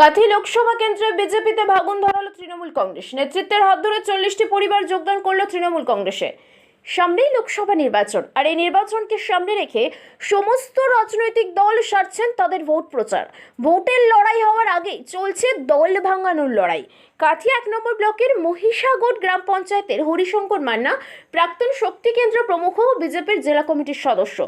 কাথি লোকসভা কেন্দ্রে বিজেপিতে ভাগুন ধরালো তৃণমূল কংগ্রেস। নেতৃত্বের হাত ধরে চল্লিশটি পরিবার যোগদান করল তৃণমূল কংগ্রেসে। সামনেই লোকসভা নির্বাচন, আর এই নির্বাচনকে সামনে রেখে সমস্ত রাজনৈতিক দল সারছেন তাদের ভোট প্রচার। ভোটের লড়াই হওয়ার আগেই চলছে দল ভাঙানোর লড়াই। কাথি এক নম্বর ব্লকের মহিষাগড় গ্রাম পঞ্চায়েতের হরিশঙ্কর মান্না, প্রাক্তন শক্তি কেন্দ্র প্রমুখ ও বিজেপির জেলা কমিটির সদস্য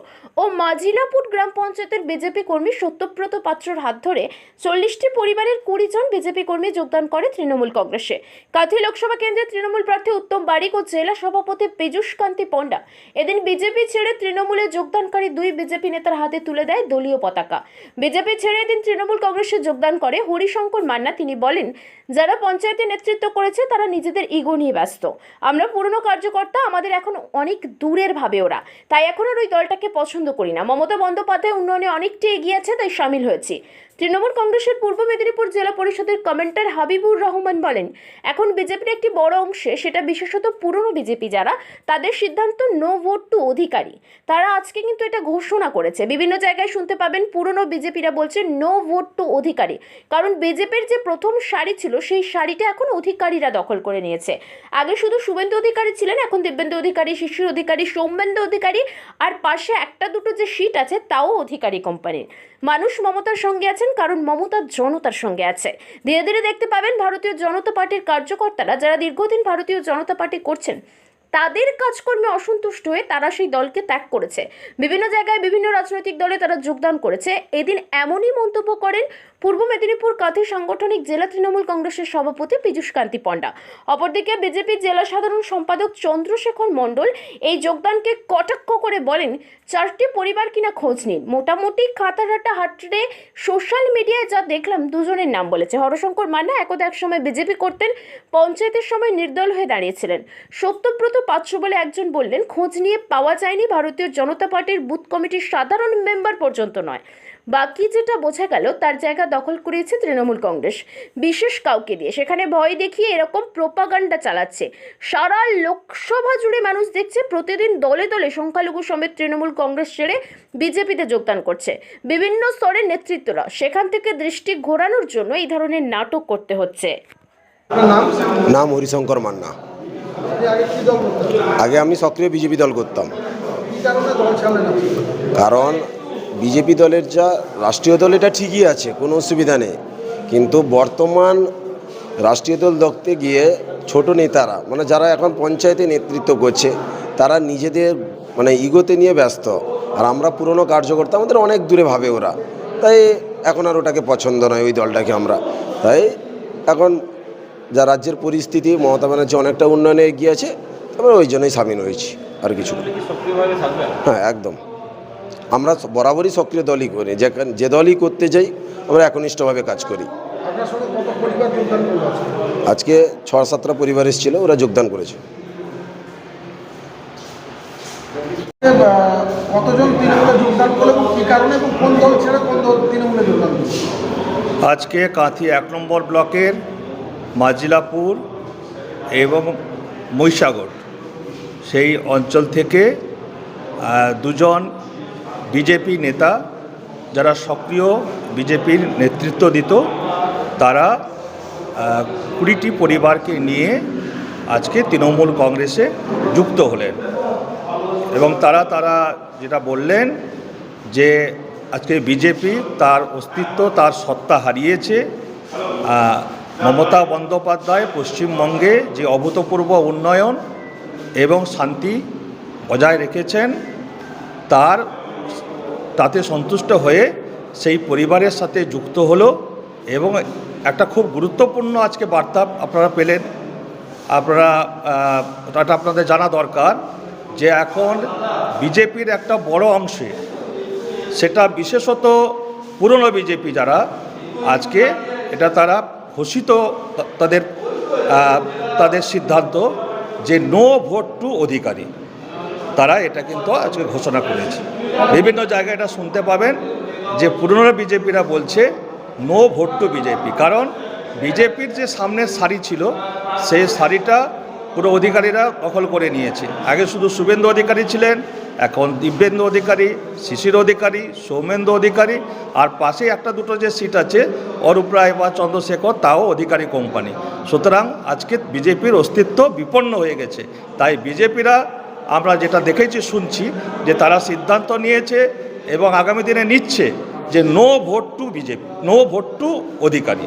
ও মাজিলাপুর গ্রাম পঞ্চায়েতের বিজেপি কর্মী সত্যব্রত পাত্রর হাত ধরে চল্লিশটি পরিবারের কুড়ি জন বিজেপি কর্মী যোগদান করে তৃণমূল কংগ্রেসে। কাথি লোকসভা কেন্দ্রে তৃণমূল প্রার্থী উত্তম বারিক ও জেলা সভাপতি পীযূষ কান্তি পণ্ডা এদিন বিজেপি ছেড়ে তৃণমূলে যোগদানকারী দুই বিজেপি নেতার হাতে তুলে দেয় দলীয় পতাকা। বিজেপি ছেড়ে এদিন তৃণমূল কংগ্রেসে যোগদান করে হরিশঙ্কর মান্না, তিনি বলেন, যারা পঞ্চায়েতে নেতৃত্ব করেছে, তারা নিজেদের ইগো নিয়ে ব্যস্ত। আমরা পুরনো কার্যকর্তা, আমাদের এখন অনেক দূরের ভাবে ওরা। তাই এখন আর ওই দলটাকে পছন্দ করি না। মমতা বন্দ্যোপাধ্যায় উন্নয়নে অনেকটা এগিয়ে আছে, তাই সামিল হয়েছি। তৃণমূল কংগ্রেসের পূর্ব মেদিনীপুর জেলা পরিষদের কমেন্টার হাবিবুর রহমান বলেন, এখন বিজেপির একটি বড় অংশে, সেটা বিশেষত পুরনো বিজেপি যারা, তাদের সিদ্ধান্ত নো ভোট টু অধিকারী। তারা আজকে কিন্তু এটা ঘোষণা করেছে। বিভিন্ন জায়গায় শুনতে পাবেন, পুরনো বিজেপিরা বলছে নো ভোট টু অধিকারী। কারণ বিজেপির যে প্রথম সারি ছিল, সেই সারিটা এখন অধিকারীরা দখল করে নিয়েছে। আগে শুধু শুভেন্দু অধিকারী ছিলেন, এখন দিব্যেন্দু অধিকারী, শিশির অধিকারী, সৌমেন্দু অধিকারী, আর পাশে একটা দুটো যে সিট আছে, তাও অধিকারী কোম্পানির মানুষ মমতার সঙ্গে আছেন, কারণ মমতা জনতার সঙ্গে আছে। ধীরে ধীরে দেখতে পাবেন ভারতীয় জনতা পার্টির কার্যকর্তারা, যারা দীর্ঘদিন ভারতীয় জনতা পার্টি করছেন তাদের কাজকর্মে অসন্তুষ্ট হয়ে তারা সেই দলকে ত্যাগ করেছে। বিভিন্ন জায়গায় বিভিন্ন রাজনৈতিক দলে তারা যোগদান করেছে। এদিন এমনই মন্তব্য করেন পূর্ব মেদিনীপুর কাঁথি সাংগঠনিক জেলা তৃণমূল কংগ্রেসের সভাপতি পীযূষ কান্তি পণ্ডা। অপরদিকে বিজেপির জেলা সাধারণ সম্পাদক চন্দ্রশেখর মণ্ডল এই যোগদানকে কটাক্ষ করে বলেন, চারটি পরিবার কিনা খোঁজ নিন। মোটামুটি খাতারাটা হাটরে সোশ্যাল মিডিয়ায় যা দেখলাম দুজনের নাম বলেছে। হরশঙ্কর মান্না একদা এক সময় বিজেপি করতেন, পঞ্চায়েতের সময় নির্দল হয়ে দাঁড়িয়েছিলেন। সত্যব্রত পাত্র বলে একজন বললেন, খোঁজ নিয়ে পাওয়া যায়নি ভারতীয় জনতা পার্টির বুথ কমিটির সাধারণ মেম্বার পর্যন্ত নয়। বাকি যেটা বোঝা গেল, তার জায়গা দখল করিয়েছে তৃণমূল কংগ্রেস। বিশেষ কাউকে দিয়ে। সেখানে ভয় দেখিয়ে এরকম প্রোপাগান্ডা চালাচ্ছে। সারা লোকসভা জুড়ে মানুষ দেখছে, প্রতিদিন দলে দলে সংখ্যালঘু সমেত তৃণমূল কংগ্রেস ছেড়ে বিজেপিতে যোগদান করছে। বিভিন্ন স্তরের নেতৃত্বরা, সেখান থেকে দৃষ্টি ঘোরানোর জন্য এই ধরনের নাটক করতে হচ্ছে। নাম হরিশঙ্কর মান্না। আগে আমি সক্রিয় বিজেপি দল করতাম। কারণ বিজেপি দলের যা রাষ্ট্রীয় দল এটা ঠিকই আছে কোনো অসুবিধা নেই। কিন্তু বর্তমান রাষ্ট্রীয় দল দেখতে গিয়ে ছোট নেতারা মানে যারা এখন পঞ্চায়েতে নেতৃত্ব করছে তারা নিজেদের মানে ইগোতে নিয়ে ব্যস্ত। আর আমরা পুরনো কার্যকর্তা আমাদের অনেক দূরে ভাবে ওরা। তাই এখন আর ওটাকে পছন্দ নয় ওই দলটাকে আমরা। তাই এখন যা রাজ্যের পরিস্থিতি মমতা ব্যানার্জি অনেকটা উন্নয়নে এগিয়ে আছে আমরা ওই জন্যই সামিল হয়েছি আর কিছু হ্যাঁ একদম। আমরা বরাবরই সক্রিয় দলই করি যেখানে যে দলই করতে যাই আমরা একনিষ্ঠভাবে কাজ করি। আজকে? আজকে ছ সাতটা পরিবার এসেছিল ওরা যোগদান করেছে। কতজন তৃণমূলে যোগদান করল এবং কী কারণে এবং কোন দল ছেড়ে কোন দল তৃণমূলে যোগদান আজকে কাঁথি এক নম্বর ব্লকের মাজিলাপুর এবং মহিষাগর। সেই অঞ্চল থেকে দুজন বিজেপি নেতা যারা সক্রিয় বিজেপির নেতৃত্ব দিত, তারা কুড়িটি পরিবারকে নিয়ে আজকে তৃণমূল কংগ্রেসে যুক্ত হলেন। এবং তারা তারা যেটা বললেন যে, আজকে বিজেপি তার অস্তিত্ব, তার সত্তা হারিয়েছে মমতা বন্দ্যোপাধ্যায় পশ্চিমবঙ্গে যে অভূতপূর্ব উন্নয়ন এবং শান্তি বজায় রেখেছেন, তার তাতে সন্তুষ্ট হয়ে সেই পরিবারের সাথে যুক্ত হলো এবং একটা খুব গুরুত্বপূর্ণ আজকে বার্তা আপনারা পেলেন। আপনারা এটা আপনাদের জানা দরকার যে এখন বিজেপির একটা বড় অংশে, সেটা বিশেষত পুরনো বিজেপি যারা, আজকে এটা তারা ঘোষিত তাদের তাদের সিদ্ধান্ত যে নো ভোট টু অধিকারী। তারা এটা কিন্তু আজকে ঘোষণা করেছে। বিভিন্ন জায়গায় এটা শুনতে পাবেন যে পুরনো বিজেপিরা বলছে নো ভোট টু বিজেপি। কারণ বিজেপির যে সামনের শাড়ি ছিল, সেই শাড়িটা পুরো অধিকারীরা দখল করে নিয়েছে। আগে শুধু শুভেন্দু অধিকারী ছিলেন এখন দিব্যেন্দু অধিকারী, শিশির অধিকারী, সৌমেন্দু অধিকারী, আর পাশে একটা দুটো যে সিট আছে, অরূপ রায় বা চন্দ্রশেখর, তাও অধিকারী কোম্পানি। সুতরাং আজকে বিজেপির অস্তিত্ব বিপন্ন হয়ে গেছে। তাই বিজেপিরা, আমরা যেটা দেখেছি, শুনছি, যে তারা সিদ্ধান্ত নিয়েছে এবং আগামী দিনে নিচ্ছে যে no vote to BJP no vote to Adhikari.